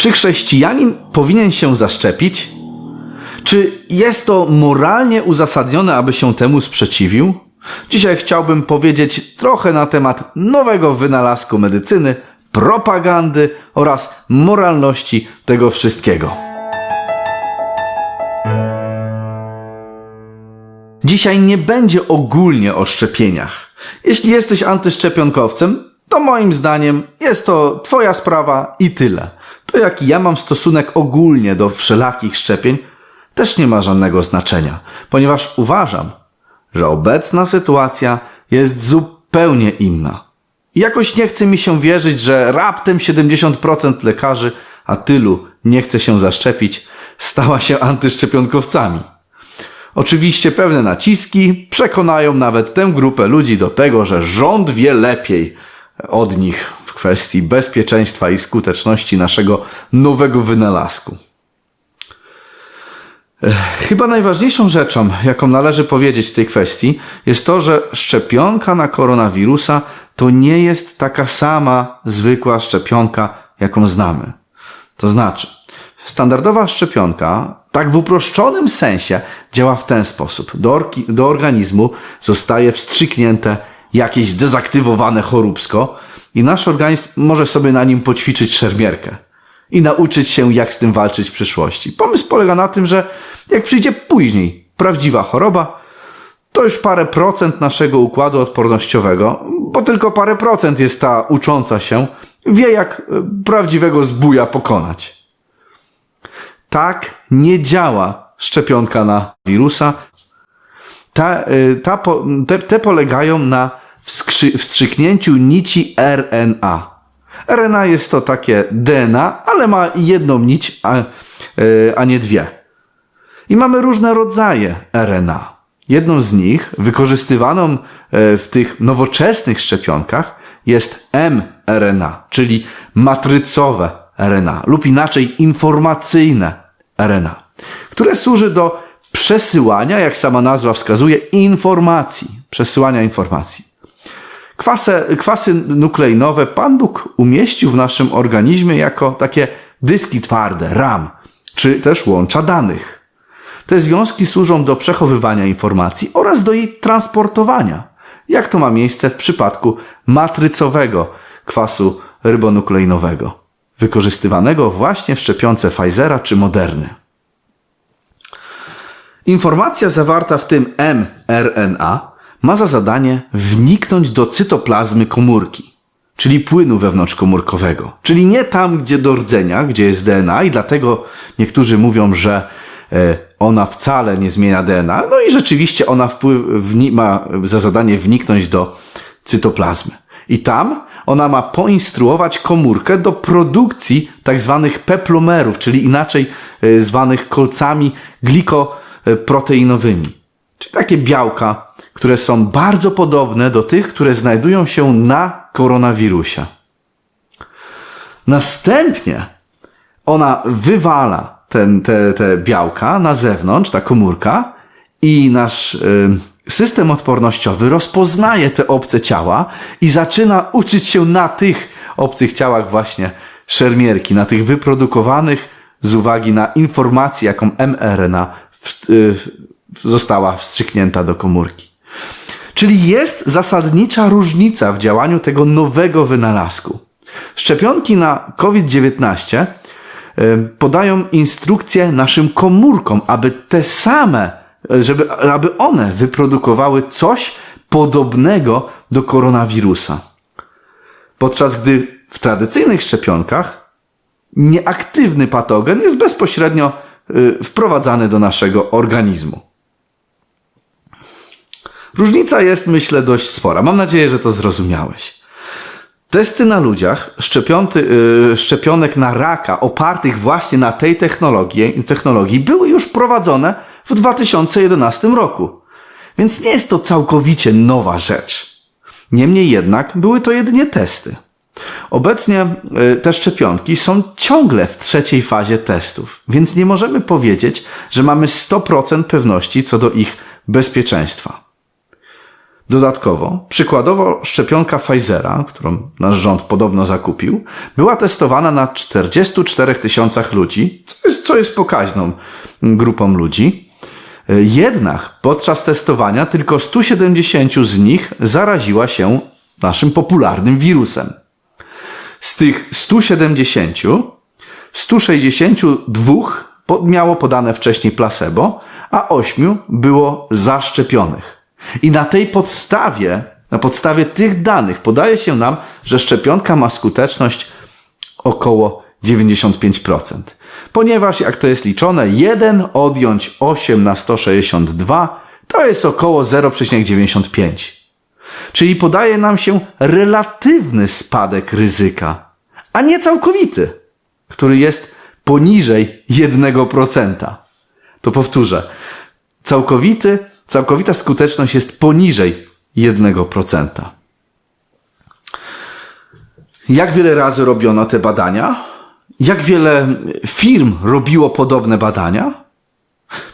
Czy chrześcijanin powinien się zaszczepić? Czy jest to moralnie uzasadnione, aby się temu sprzeciwił? Dzisiaj chciałbym powiedzieć trochę na temat nowego wynalazku medycyny, propagandy oraz moralności tego wszystkiego. Dzisiaj nie będzie ogólnie o szczepieniach. Jeśli jesteś antyszczepionkowcem, to moim zdaniem jest to Twoja sprawa i tyle. To jaki ja mam stosunek ogólnie do wszelakich szczepień, też nie ma żadnego znaczenia, ponieważ uważam, że obecna sytuacja jest zupełnie inna. Jakoś nie chce mi się wierzyć, że raptem 70% lekarzy, a tylu nie chce się zaszczepić, stała się antyszczepionkowcami. Oczywiście pewne naciski przekonają nawet tę grupę ludzi do tego, że rząd wie lepiej od nich w kwestii bezpieczeństwa i skuteczności naszego nowego wynalazku. Chyba najważniejszą rzeczą, jaką należy powiedzieć w tej kwestii, jest to, że szczepionka na koronawirusa to nie jest taka sama zwykła szczepionka, jaką znamy. To znaczy, standardowa szczepionka, tak w uproszczonym sensie, działa w ten sposób. Do, do organizmu zostaje wstrzyknięte jakieś dezaktywowane choróbsko i nasz organizm może sobie na nim poćwiczyć szermierkę i nauczyć się, jak z tym walczyć w przyszłości. Pomysł polega na tym, że jak przyjdzie później prawdziwa choroba, to już parę procent naszego układu odpornościowego, bo tylko parę procent jest ta ucząca się, wie jak e, prawdziwego zbója pokonać. Tak nie działa szczepionka na wirusa. Ta, y, ta, te, te polegają na wstrzyknięciu nici RNA. RNA jest to takie DNA, ale ma jedną nić, a, y, a nie dwie. I mamy różne rodzaje RNA. Jedną z nich, wykorzystywaną e, w tych nowoczesnych szczepionkach, jest mRNA, czyli matrycowe RNA, lub inaczej informacyjne RNA, które służy do przesyłania, jak sama nazwa wskazuje, informacji, przesyłania informacji. Kwasy, kwasy nukleinowe Pan Bóg umieścił w naszym organizmie jako takie dyski twarde, RAM, czy też łącza danych. Te związki służą do przechowywania informacji oraz do jej transportowania, jak to ma miejsce w przypadku matrycowego kwasu rybonukleinowego, wykorzystywanego właśnie w szczepionce Pfizera czy Moderny. Informacja zawarta w tym mRNA ma za zadanie wniknąć do cytoplazmy komórki, czyli płynu wewnątrzkomórkowego, czyli nie tam, gdzie do rdzenia, gdzie jest DNA i dlatego niektórzy mówią, że e, ona wcale nie zmienia DNA, no i rzeczywiście ona wpływ, ma za zadanie wniknąć do cytoplazmy. I tam ona ma poinstruować komórkę do produkcji tak zwanych peplomerów, czyli inaczej e, zwanych kolcami glikoproteinowymi. Czyli takie białka, które są bardzo podobne do tych, które znajdują się na koronawirusie. Następnie ona wywala ten, te, te białka na zewnątrz, ta komórka, i nasz y, system odpornościowy rozpoznaje te obce ciała i zaczyna uczyć się na tych obcych ciałach właśnie szermierki, na tych wyprodukowanych z uwagi na informację, jaką mRNA y, została wstrzyknięta do komórki. Czyli jest zasadnicza różnica w działaniu tego nowego wynalazku. Szczepionki na COVID-19 y, podają instrukcje naszym komórkom, aby te same, y, żeby, aby one wyprodukowały coś podobnego do koronawirusa. Podczas gdy w tradycyjnych szczepionkach nieaktywny patogen jest bezpośrednio y, wprowadzany do naszego organizmu. Różnica jest, myślę, dość spora. Mam nadzieję, że to zrozumiałeś. Testy na ludziach yy, szczepionek na raka opartych właśnie na tej technologii, technologii były już prowadzone w 2011 roku. Więc nie jest to całkowicie nowa rzecz. Niemniej jednak były to jedynie testy. Obecnie y, te szczepionki są ciągle w trzeciej fazie testów, więc nie możemy powiedzieć, że mamy 100% pewności co do ich bezpieczeństwa. Dodatkowo, przykładowo szczepionka Pfizera, którą nasz rząd podobno zakupił, była testowana na 44 tysiącach ludzi, co jest, co jest pokaźną grupą ludzi. Jednak podczas testowania tylko 170 z nich zaraziła się naszym popularnym wirusem. Z tych 170, 162 po- miało podane wcześniej placebo, a 8 było zaszczepionych. I na tej podstawie, na podstawie tych danych podaje się nam, że szczepionka ma skuteczność około 95%. Ponieważ jak to jest liczone, 1 odjąć 8 na 162 to jest około 0,95. Czyli podaje nam się relatywny spadek ryzyka, a nie całkowity, który jest poniżej 1%. To powtórzę. Całkowity, całkowita skuteczność jest poniżej 1%. Jak wiele razy robiono te badania? Jak wiele firm robiło podobne badania?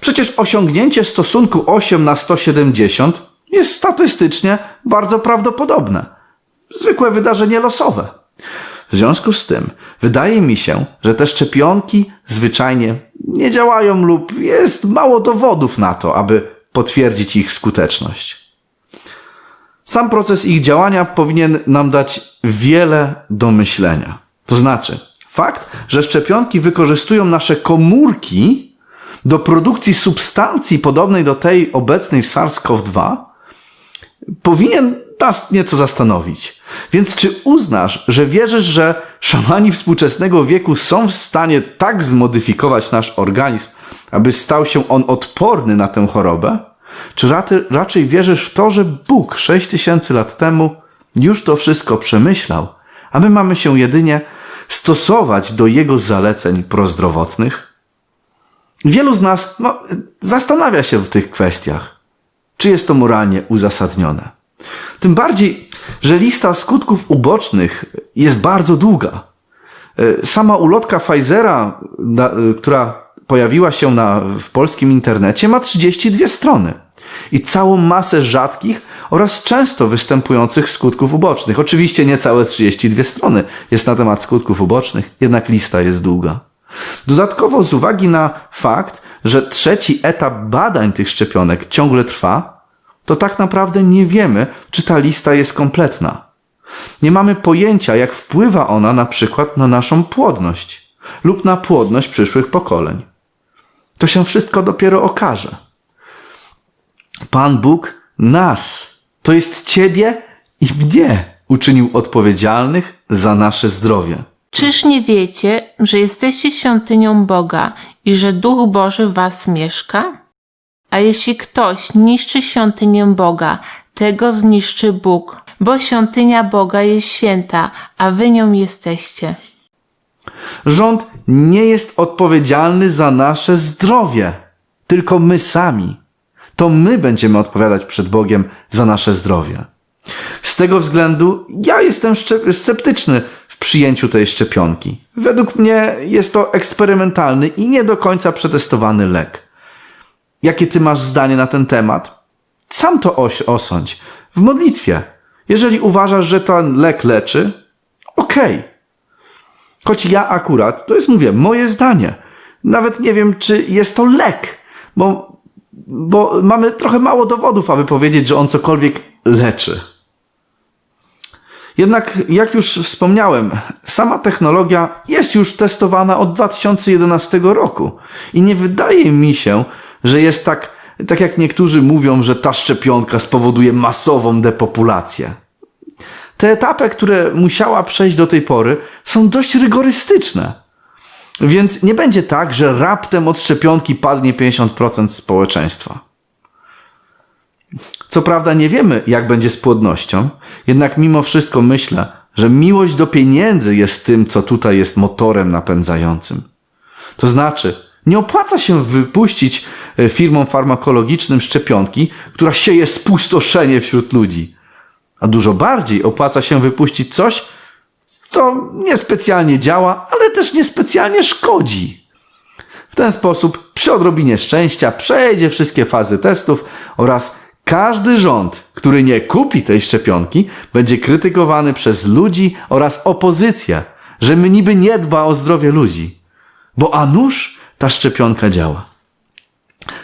Przecież osiągnięcie stosunku 8 na 170 jest statystycznie bardzo prawdopodobne. Zwykłe wydarzenie losowe. W związku z tym wydaje mi się, że te szczepionki zwyczajnie nie działają lub jest mało dowodów na to, aby potwierdzić ich skuteczność. Sam proces ich działania powinien nam dać wiele do myślenia. To znaczy, fakt, że szczepionki wykorzystują nasze komórki do produkcji substancji podobnej do tej obecnej w SARS-CoV-2, powinien nas nieco zastanowić. Więc czy uznasz, że wierzysz, że szamani współczesnego wieku są w stanie tak zmodyfikować nasz organizm, aby stał się on odporny na tę chorobę? Czy raczej wierzysz w to, że Bóg 6000 lat temu już to wszystko przemyślał, a my mamy się jedynie stosować do Jego zaleceń prozdrowotnych? Wielu z nas no, zastanawia się w tych kwestiach. Czy jest to moralnie uzasadnione? Tym bardziej, że lista skutków ubocznych jest bardzo długa. E, Sama ulotka Pfizera, e, która pojawiła się na, w polskim internecie, ma 32 strony i całą masę rzadkich oraz często występujących skutków ubocznych. Oczywiście nie całe 32 strony jest na temat skutków ubocznych, jednak lista jest długa. Dodatkowo z uwagi na fakt, że trzeci etap badań tych szczepionek ciągle trwa, to tak naprawdę nie wiemy, czy ta lista jest kompletna. Nie mamy pojęcia, jak wpływa ona na przykład na naszą płodność lub na płodność przyszłych pokoleń. To się wszystko dopiero okaże. Pan Bóg nas, to jest Ciebie i mnie, uczynił odpowiedzialnych za nasze zdrowie. Czyż nie wiecie, że jesteście świątynią Boga i że Duch Boży w was mieszka? A jeśli ktoś niszczy świątynię Boga, tego zniszczy Bóg, bo świątynia Boga jest święta, a wy nią jesteście. Rząd nie jest odpowiedzialny za nasze zdrowie, tylko my sami. To my będziemy odpowiadać przed Bogiem za nasze zdrowie. Z tego względu ja jestem sceptyczny w przyjęciu tej szczepionki. Według mnie jest to eksperymentalny i nie do końca przetestowany lek. Jakie ty masz zdanie na ten temat? Sam to oś osądź. W modlitwie. Jeżeli uważasz, że ten lek leczy, okej. Choć ja akurat, to jest mówię, moje zdanie. Nawet nie wiem, czy jest to lek, bo, bo mamy trochę mało dowodów, aby powiedzieć, że on cokolwiek leczy. Jednak, jak już wspomniałem, sama technologia jest już testowana od 2011 roku i nie wydaje mi się, że jest tak, tak jak niektórzy mówią, że ta szczepionka spowoduje masową depopulację. Te etapy, które musiała przejść do tej pory, są dość rygorystyczne. Więc nie będzie tak, że raptem od szczepionki padnie 50% społeczeństwa. Co prawda nie wiemy, jak będzie z płodnością, jednak mimo wszystko myślę, że miłość do pieniędzy jest tym, co tutaj jest motorem napędzającym. To znaczy, nie opłaca się wypuścić firmom farmakologicznym szczepionki, która sieje spustoszenie wśród ludzi. A dużo bardziej opłaca się wypuścić coś, co niespecjalnie działa, ale też niespecjalnie szkodzi. W ten sposób, przy odrobinie szczęścia, przejdzie wszystkie fazy testów oraz Każdy rząd, który nie kupi tej szczepionki, będzie krytykowany przez ludzi oraz opozycję, że my niby nie dba o zdrowie ludzi. Bo a nuż ta szczepionka działa.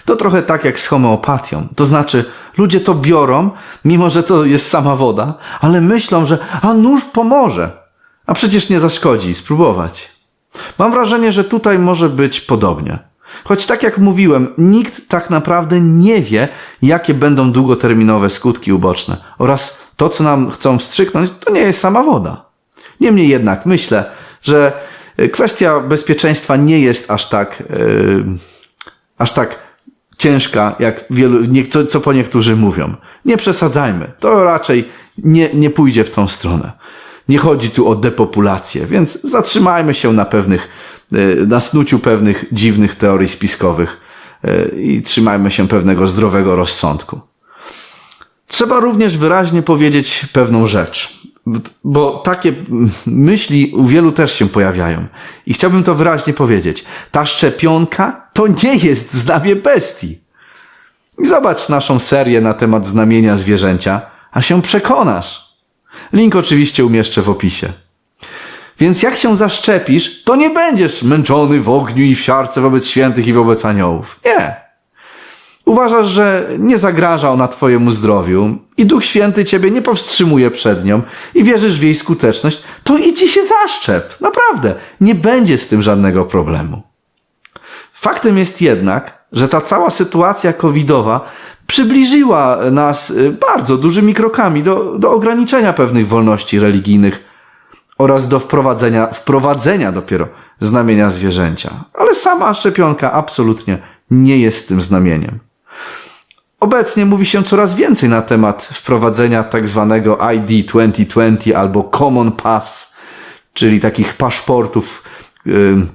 To trochę tak jak z homeopatią. To znaczy, ludzie to biorą, mimo że to jest sama woda, ale myślą, że a nuż pomoże. A przecież nie zaszkodzi spróbować. Mam wrażenie, że tutaj może być podobnie. Choć tak jak mówiłem, nikt tak naprawdę nie wie, jakie będą długoterminowe skutki uboczne oraz to, co nam chcą wstrzyknąć, to nie jest sama woda. Niemniej jednak myślę, że y, kwestia bezpieczeństwa nie jest aż tak, yy, aż tak ciężka, jak wielu, nie, co, co po niektórzy mówią. Nie przesadzajmy. To raczej nie, nie pójdzie w tą stronę. Nie chodzi tu o depopulację, więc zatrzymajmy się na pewnych, y, na snuciu pewnych dziwnych teorii spiskowych y, i trzymajmy się pewnego zdrowego rozsądku. Trzeba również wyraźnie powiedzieć pewną rzecz, bo takie myśli u wielu też się pojawiają. I chciałbym to wyraźnie powiedzieć. Ta szczepionka to nie jest znamie bestii. Zobacz naszą serię na temat znamienia zwierzęcia, a się przekonasz. Link oczywiście umieszczę w opisie. Więc jak się zaszczepisz, to nie będziesz męczony w ogniu i w siarce wobec świętych i wobec aniołów. Nie. Uważasz, że nie zagraża ona Twojemu zdrowiu i Duch Święty Ciebie nie powstrzymuje przed nią i wierzysz w jej skuteczność, to idź i się zaszczep. Naprawdę. Nie będzie z tym żadnego problemu. Faktem jest jednak, że ta cała sytuacja covidowa przybliżyła nas y, bardzo dużymi krokami do, do ograniczenia pewnych wolności religijnych oraz do wprowadzenia, wprowadzenia dopiero znamienia zwierzęcia. Ale sama szczepionka absolutnie nie jest tym znamieniem. Obecnie mówi się coraz więcej na temat wprowadzenia tak zwanego ID 2020 albo Common Pass, czyli takich paszportów ym,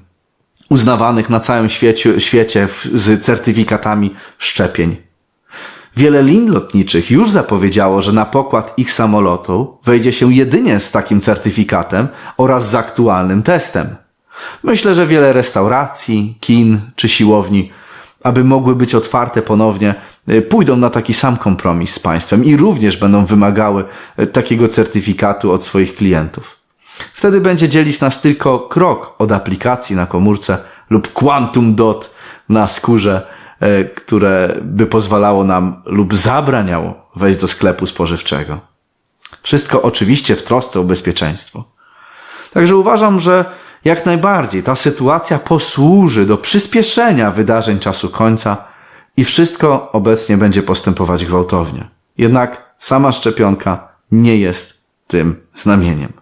uznawanych na całym świecie, świecie z certyfikatami szczepień. Wiele lin lotniczych już zapowiedziało, że na pokład ich samolotu wejdzie się jedynie z takim certyfikatem oraz z aktualnym testem. Myślę, że wiele restauracji, kin czy siłowni, aby mogły być otwarte ponownie, y, pójdą na taki sam kompromis z państwem i również będą wymagały y, takiego certyfikatu od swoich klientów. Wtedy będzie dzielić nas tylko krok od aplikacji na komórce lub quantum dot na skórze, e, które by pozwalało nam lub zabraniało wejść do sklepu spożywczego. Wszystko oczywiście w trosce o bezpieczeństwo. Także uważam, że jak najbardziej ta sytuacja posłuży do przyspieszenia wydarzeń czasu końca i wszystko obecnie będzie postępować gwałtownie. Jednak sama szczepionka nie jest tym znamieniem.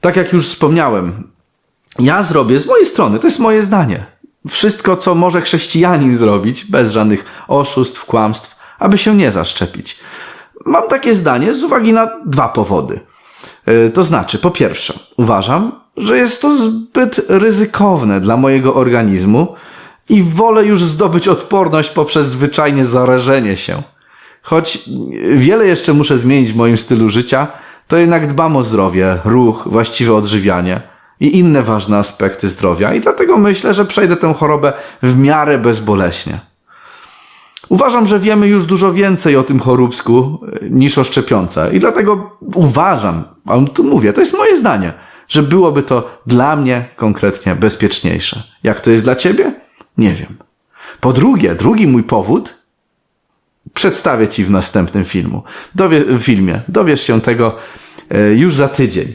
Tak jak już wspomniałem, ja zrobię z mojej strony, to jest moje zdanie. Wszystko, co może chrześcijanin zrobić, bez żadnych oszustw, kłamstw, aby się nie zaszczepić. Mam takie zdanie z uwagi na dwa powody. Yy, To znaczy, po pierwsze, uważam, że jest to zbyt ryzykowne dla mojego organizmu i wolę już zdobyć odporność poprzez zwyczajnie zarażenie się. Choć wiele jeszcze muszę zmienić w moim stylu życia, to jednak dbam o zdrowie, ruch, właściwe odżywianie i inne ważne aspekty zdrowia i dlatego myślę, że przejdę tę chorobę w miarę bezboleśnie. Uważam, że wiemy już dużo więcej o tym choróbsku y, niż o szczepionce i dlatego uważam, a tu mówię, to jest moje zdanie, że byłoby to dla mnie konkretnie bezpieczniejsze. Jak to jest dla ciebie? Nie wiem. Po drugie, drugi mój powód przedstawię Ci w następnym filmu. Dowie, filmie. Dowiesz się tego e, już za tydzień.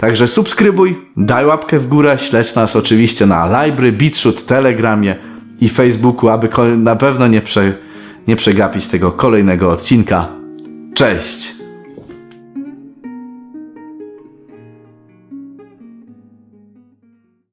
Także subskrybuj, daj łapkę w górę, śledź nas oczywiście na Library, Beatshoot, Telegramie i Facebooku, aby na pewno nie, prze, nie przegapić tego kolejnego odcinka. Cześć!